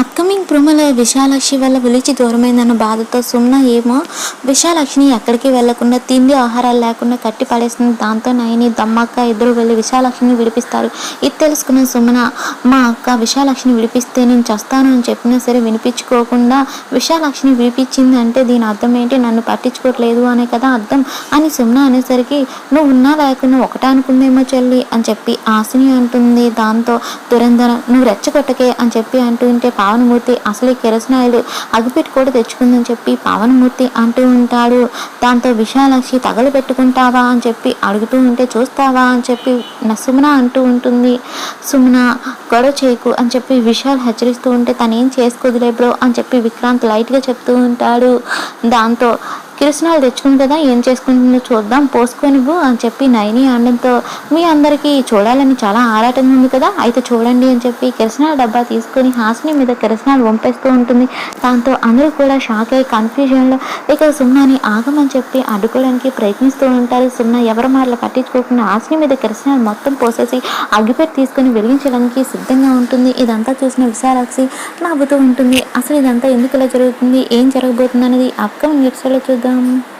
Upcoming ప్రోమోలో విశాలాక్షి వల్ల విలిచి దూరమైందన్న బాధతో సుమ్న ఏమో విశాలాక్షిని ఎక్కడికి వెళ్ళకుండా తిండి ఆహారాలు లేకుండా కట్టి పడేస్తుంది దాంతో నయని దమ్మక్క ఇద్దరు వెళ్ళి విశాలాక్షిని విడిపిస్తారు. ఇది తెలుసుకున్న సుమన మా అక్క విశాలాక్షిని విడిపిస్తే నేను చస్తాను అని చెప్పినా సరే వినిపించుకోకుండా విశాలాక్షిని విడిపించింది అంటే దీని అర్థం ఏంటి? నన్ను పట్టించుకోవట్లేదు అనే కదా అర్థం అని సుమన అనేసరికి నువ్వు ఉన్నా లేకున్నా ఒకటే అనుకుందేమో చెల్లి అని చెప్పి ఆశని అంటుంది. దాంతో దురంధర నువ్వు రెచ్చగొట్టకే అని చెప్పి అంటూ ఉంటే పావనమూర్తి అసలు ఈ కిరసనాయుడు అగిపెట్టి కూడా తెచ్చుకుందని చెప్పి పావనమూర్తి అంటూ ఉంటాడు. దాంతో విశాలాక్షి తగలు పెట్టుకుంటావా అని చెప్పి అడుగుతూ ఉంటే చూస్తావా అని చెప్పి నా సుమన అంటూ ఉంటుంది. సుమన గొడవ చేయకు అని చెప్పి విశాల్ హెచ్చరిస్తూ ఉంటే తను ఏం చేసుకోదులే బ్రో అని చెప్పి విక్రాంత్ లైట్గా చెప్తూ ఉంటాడు. దాంతో కిరసనాలు తెచ్చుకుంది కదా ఏం చేసుకుంటుందో చూద్దాం. పోసుకొని అని చెప్పి నయని అనడంతో మీ అందరికీ చూడాలని చాలా ఆరాటంగా ఉంది కదా అయితే చూడండి అని చెప్పి కిరసనాల డబ్బా తీసుకొని హాసిని మీద కిరసనాలు వంపేస్తూ ఉంటుంది. దాంతో అందరూ కూడా షాక్ అయ్యి కన్ఫ్యూజన్లో ఇక సున్నాని ఆగమని చెప్పి అడ్డుకోవడానికి ప్రయత్నిస్తూ ఉంటారు. సున్నా ఎవరి మాటలు పట్టించుకోకుండా హాసిని మీద కిరసనాలు మొత్తం పోసేసి అగ్గిపెట్టి తీసుకొని వెలిగించడానికి సిద్ధంగా ఉంటుంది. ఇదంతా చూసిన విశాలాక్షి నవ్వుతూ ఉంటుంది. అసలు ఇదంతా ఎందుకు ఇలా జరుగుతుంది? ఏం జరగబోతుంది అనేది అప్కమింగ్ ఎపిసోడ్లో చూద్దాం. them.